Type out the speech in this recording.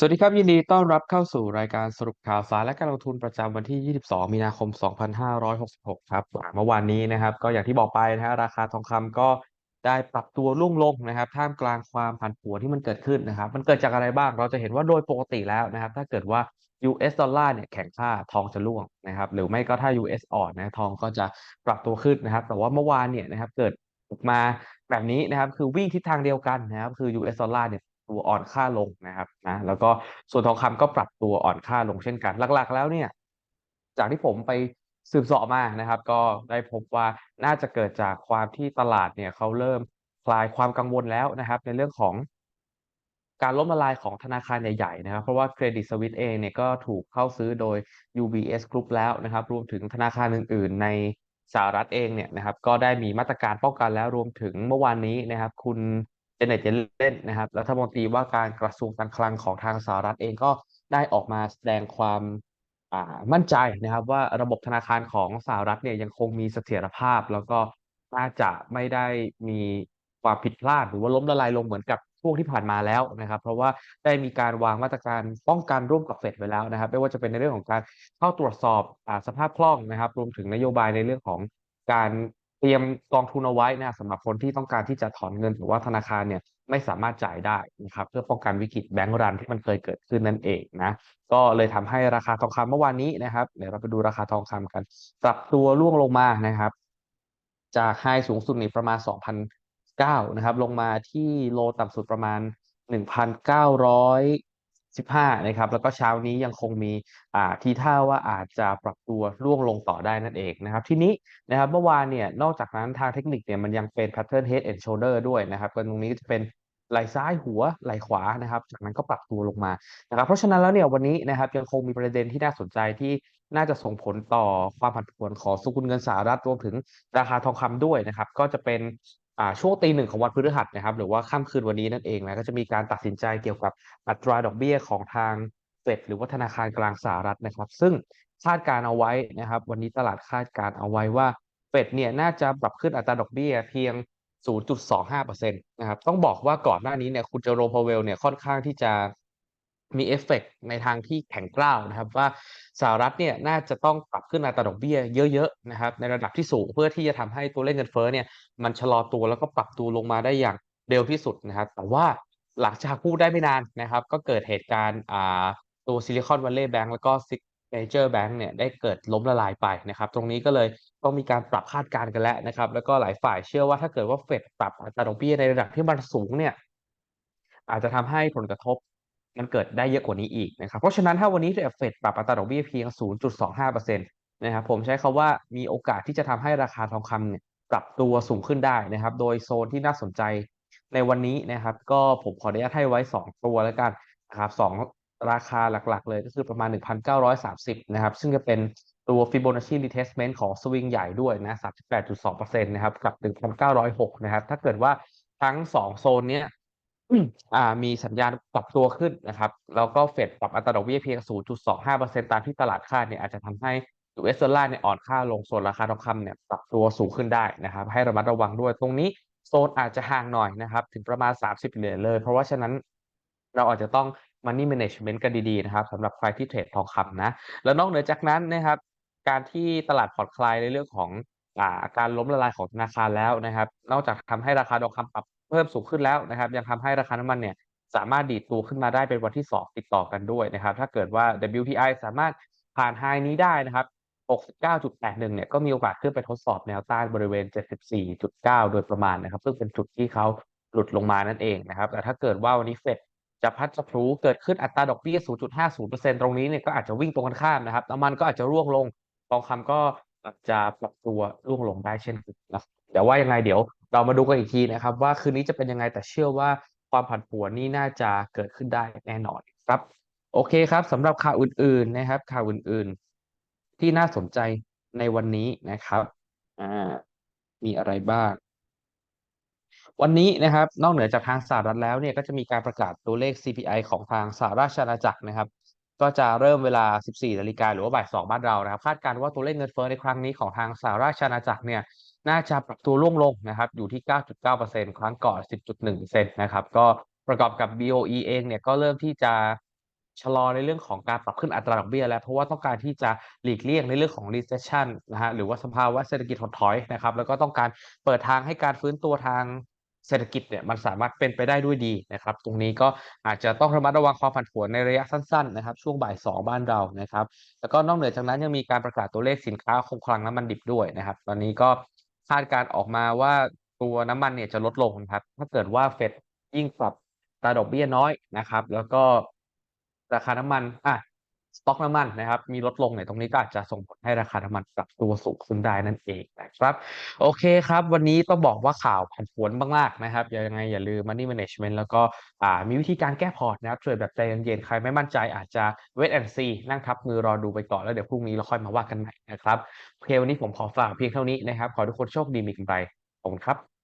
สวัสดีครับ ยินดีต้อนรับเข้าสู่รายการสรุปข่าวสารและการลงทุนประจำวันที่ 22 มีนาคม 2566 ครับเมื่อวานนี้นะครับ ก็อย่างที่บอกไปนะฮะราคาทองคำก็ได้ปรับตัวร่วงลงนะครับ ท่ามกลางความผันผวนที่มันเกิดขึ้นนะครับ มันเกิดจากอะไรบ้างเราจะเห็นว่าโดยปกติแล้วนะครับ ถ้าเกิดว่า US ดอลลาร์เนี่ยแข็งค่าทองจะร่วงนะครับ หรือไม่ก็ถ้า US อ่อนนะทองก็จะปรับตัวขึ้นนะครับ แต่ว่าเมื่อวานเนี่ยนะครับเกิดออกมาแบบนี้นะครับ คือวิ่งทิศทางเดียวกันนะครับ คือ US ดอลลาร์เนี่ย ตัวอ่อนค่าลงนะครับนะแล้วก็ส่วนทองคำก็ปรับตัวอ่อนค่าลงเช่นกัน หลักๆ แล้วเนี่ย จากที่ผมไปสืบเสาะมานะครับ ก็ได้พบว่าน่าจะเกิดจากความที่ตลาดเนี่ยเขาเริ่มคลายความกังวลแล้วนะครับ ในเรื่องของการล้มละลายของธนาคารใหญ่ๆนะครับ เพราะว่าเครดิตสวิสเองเนี่ยก็ถูกเข้าซื้อโดย UBS Group แล้วนะครับ รวมถึงธนาคารอื่น ๆ ในสหรัฐเองเนี่ยนะครับ ก็ได้มีมาตรการป้องกันแล้วรวมถึงเมื่อวานนี้นะครับ คุณ เจเน็ตเยเลนนะครับรัฐมนตรีว่าการกระทรวงการคลังของทางสหรัฐเองก็ได้ออกมาแสดงความมั่นใจนะครับ ว่าระบบธนาคารของสหรัฐเนี่ยยังคงมีเสถียรภาพ แล้วก็น่าจะไม่ได้มีความผิดพลาดหรือว่าล้มละลายลงเหมือนกับช่วงที่ผ่านมาแล้วนะครับ เพราะว่าได้มีการวางมาตรการป้องกันร่วมกับเฟดไว้แล้วนะครับ ไม่ว่าจะเป็นในเรื่องของการเข้าตรวจสอบอสภาพคล่องนะครับ รวมถึงนโยบายในเรื่องของการ เตรียมกองทุนเอาไว้นะสำหรับคนที่ต้องการที่จะถอนเงินหรือว่าธนาคารเนี่ยไม่สามารถจ่ายได้นะครับเพื่อป้องกันวิกฤตแบงก์รันที่มันเคยเกิดขึ้นนั่นเองนะก็เลยทำให้ราคาทองคำเมื่อวานนี้นะครับเดี๋ยวเราไปดูราคาทองคำกัน ปรับตัวร่วงลงมานะครับ จากไฮสูงสุดนี่ประมาณ 2,009นะครับลงมาที่โลต่ำสุดประมาณ 15 นะครับ แล้วก็เช้านี้ยังคงมีอ่าทีท่าว่าอาจจะปรับตัวร่วงลงต่อได้นั่นเองนะครับ ทีนี้นะครับเมื่อวานเนี่ยนอกจากนั้นทางเทคนิคเนี่ยมันยังเป็น pattern head and shoulder ด้วยนะครับก็ตรงนี้ก็จะเป็นไหลซ้ายหัวไหลขวานะครับ จากนั้นก็ปรับตัวลงมานะครับ เพราะฉะนั้นแล้วเนี่ยวันนี้นะครับยังคงมีประเด็นที่น่าสนใจที่น่าจะส่งผลต่อความผันผวนของสกุลเงินสหรัฐรวมถึงราคาทองคำด้วยนะครับ ก็จะเป็น ช่วงตีหนึ่งของวันพฤหัสนะครับ หรือว่าค่ำคืนวันนี้นั่นเองนะก็จะมีการตัดสินใจเกี่ยวกับอัตราดอกเบี้ยของทางเฟดหรือว่าธนาคารกลางสหรัฐนะครับ ซึ่งคาดการเอาไว้นะครับ วันนี้ตลาดคาดการเอาไว้ว่าเฟดเนี่ยน่าจะปรับขึ้นอัตราดอกเบี้ยเพียง 0.25%นะครับต้องบอกว่าก่อนหน้านี้เนี่ยคุณเจอโรพาเวลเนี่ยค่อนข้างที่จะ มีเอฟเฟกต์ในทางที่แข็งกร้าวนะครับว่าสหรัฐเนี่ยน่าจะต้องปรับขึ้นอัตราดอกเบี้ยเยอะๆนะครับในระดับที่สูงเพื่อที่จะทำให้ตัวเลขเงินเฟ้อเนี่ยมันชะลอตัวแล้วก็ปรับตัวลงมาได้อย่างเร็วที่สุดนะครับแต่ว่าหลังจากพูดได้ไม่นานนะครับ ก็เกิดเหตุการณ์อ่าตัวซิลิคอนวัลเลย์แบงก์แล้วก็ซิกเนเจอร์แบงก์เนี่ยได้เกิดล้มละลายไปนะครับ ตรงนี้ก็เลยต้องมีการปรับคาดการณ์กันแล้วนะครับ แล้วก็หลายฝ่ายเชื่อว่าถ้าเกิดว่าเฟดปรับอัตราดอกเบี้ยในระดับที่มันสูงเนี่ยอาจจะทำให้ผลกระทบ มันเกิดได้เยอะกว่านี้อีกนะครับ เพราะฉะนั้นถ้าวันนี้เฟดปรับอัตราดอกเบี้ยเพียง 0.25%นะครับผมใช้คำว่ามีโอกาสที่จะทำให้ราคาทองคำเนี่ยปรับตัวสูงขึ้นได้นะครับ โดยโซนที่น่าสนใจในวันนี้นะครับ ก็ผมขออนุญาตให้ไว้ 2 ตัวแล้วกันนะครับสองราคาหลักๆ เลยก็คือประมาณ 1,930 นะครับ ซึ่งจะเป็นตัว Fibonacci retracement ของสวิงใหญ่ด้วยนะ 38.2%นะครับ กับ 1,906 นะครับ ถ้าเกิดว่าทั้ง 2 โซนเนี้ย อ่ามีสัญญาณปรับตัวขึ้นนะครับ แล้วก็เฟดปรับอัตราดอกเบี้ยเพียง 0.25%ตามที่ตลาดคาดเนี่ยอาจจะทำให้ US ดอลลาร์เนี่ยอ่อนค่าลง ส่วนราคาทองคำเนี่ยปรับตัวสูงขึ้นได้นะครับ ให้ระมัดระวังด้วยตรงนี้โซนอาจจะห่างหน่อยนะครับ ถึงประมาณ 30 เหรียญเลย เพราะว่าฉะนั้นเราอาจจะต้อง money management กันดีๆนะครับสำหรับใครที่เทรดทองคำนะ แล้วนอกเหนือจากนั้นนะครับ การที่ตลาดผ่อนคลายในเรื่องของอาการล้มละลายของธนาคารแล้วนะครับ นอกจากทำให้ราคาทองคำปรับ เพิ่มสูงขึ้นแล้วนะครับ ยังทำให้ราคาน้ำมันเนี่ยสามารถดีดตัวขึ้นมาได้เป็นวันที่ 2 ติดต่อกันด้วยนะครับ ถ้าเกิดว่า WTI สามารถผ่านไฮนี้ได้นะครับ 69.81 เนี่ยก็มีโอกาสขึ้นไปทดสอบแนวต้านบริเวณ 74.9 โดยประมาณนะครับ ซึ่งเป็นจุดที่เขาหลุดลงมานั่นเองนะครับ แต่ถ้าเกิดว่าวันนี้เฟดจะพัดจะพลูเกิดขึ้นอัตราดอกเบี้ย 0.50%ตรงนี้เนี่ยก็อาจจะวิ่งตรงกันข้ามนะครับ น้ำมันก็อาจจะร่วงลง ทองคำก็อาจจะปรับตัวร่วงลงได้เช่นกันนะแต่ว่ายังไงเดี๋ยว เรามาดูกันอีกทีนะครับ ว่าคืนนี้จะเป็นยังไงแต่เชื่อว่าความผันผวนนี่น่าจะเกิดขึ้นได้แน่นอนครับ โอเคครับสำหรับข่าวอื่น ๆนะครับ ข่าวอื่นๆ ที่น่าสนใจในวันนี้นะครับอ่ามีอะไรบ้าง วันนี้นะครับ นอกเหนือจากทางสหรัฐแล้วเนี่ยก็จะมีการประกาศตัวเลข CPI ของทางสหราชอาณาจักรนะครับ ก็จะเริ่มเวลา 14นาฬิกาหรือว่าบ่าย2บ้านเรานะครับ คาดการณ์ว่าตัวเลขเงินเฟ้อในครั้งนี้ของทางสหราชอาณาจักรเนี่ย น่าจะปรับตัวร่วงลงนะครับอยู่ที่ 9.9%ครั้งก่อน 10.1%นะครับก็ประกอบกับ BOE เองเนี่ยก็เริ่มที่จะชะลอในเรื่องของการปรับขึ้นอัตราดอกเบี้ยแล้ว เพราะว่าต้องการที่จะหลีกเลี่ยงในเรื่องของ recession นะฮะหรือว่าสภาวะเศรษฐกิจถดถอยนะครับแล้วก็ต้องการเปิดทางให้การฟื้นตัวทางเศรษฐกิจเนี่ยมันสามารถเป็นไปได้ด้วยดีนะครับ ตรงนี้ก็อาจจะต้องระมัดระวังความผันผวนในระยะสั้นๆนะครับ ช่วงบ่ายสองบ้านเรานะครับ แล้วก็นอกเหนือจากนั้นยังมีการประกาศตัวเลขสินค้าคงคลังน้ำมันดิบด้วยนะครับ ตอนนี้ก็ คาดการออกมาว่าตัวน้ำมันเนี่ยจะลดลงครับ ถ้าเกิดว่าเฟดยิ่งปรับตาดอกเบี้ยน้อยนะครับ แล้วก็ราคาน้ำมันอะ ต็อกน้ำมันนะครับมีลดลงเนี่ยตรงนี้ก็อาจจะส่งผลให้ราคาน้ำมันปรับตัวสูงขึ้นได้นั่นเองนะครับ โอเคครับ วันนี้ต้องบอกว่าข่าวผันผวนมากๆนะครับยังไงอย่าลืม Money Management แล้วก็มีวิธีการแก้พอร์ตนะครับเทรดแบบใจเย็นๆใครไม่มั่นใจอาจจะ wait and see นั่งทับมือรอดูไปก่อนแล้วเดี๋ยวพรุ่งนี้เราค่อยมาว่ากันใหม่นะครับโอเควันนี้ผมขอฝากเพียงเท่านี้นะครับ ขอทุกคนโชคดีมีกำไรขอบคุณครับ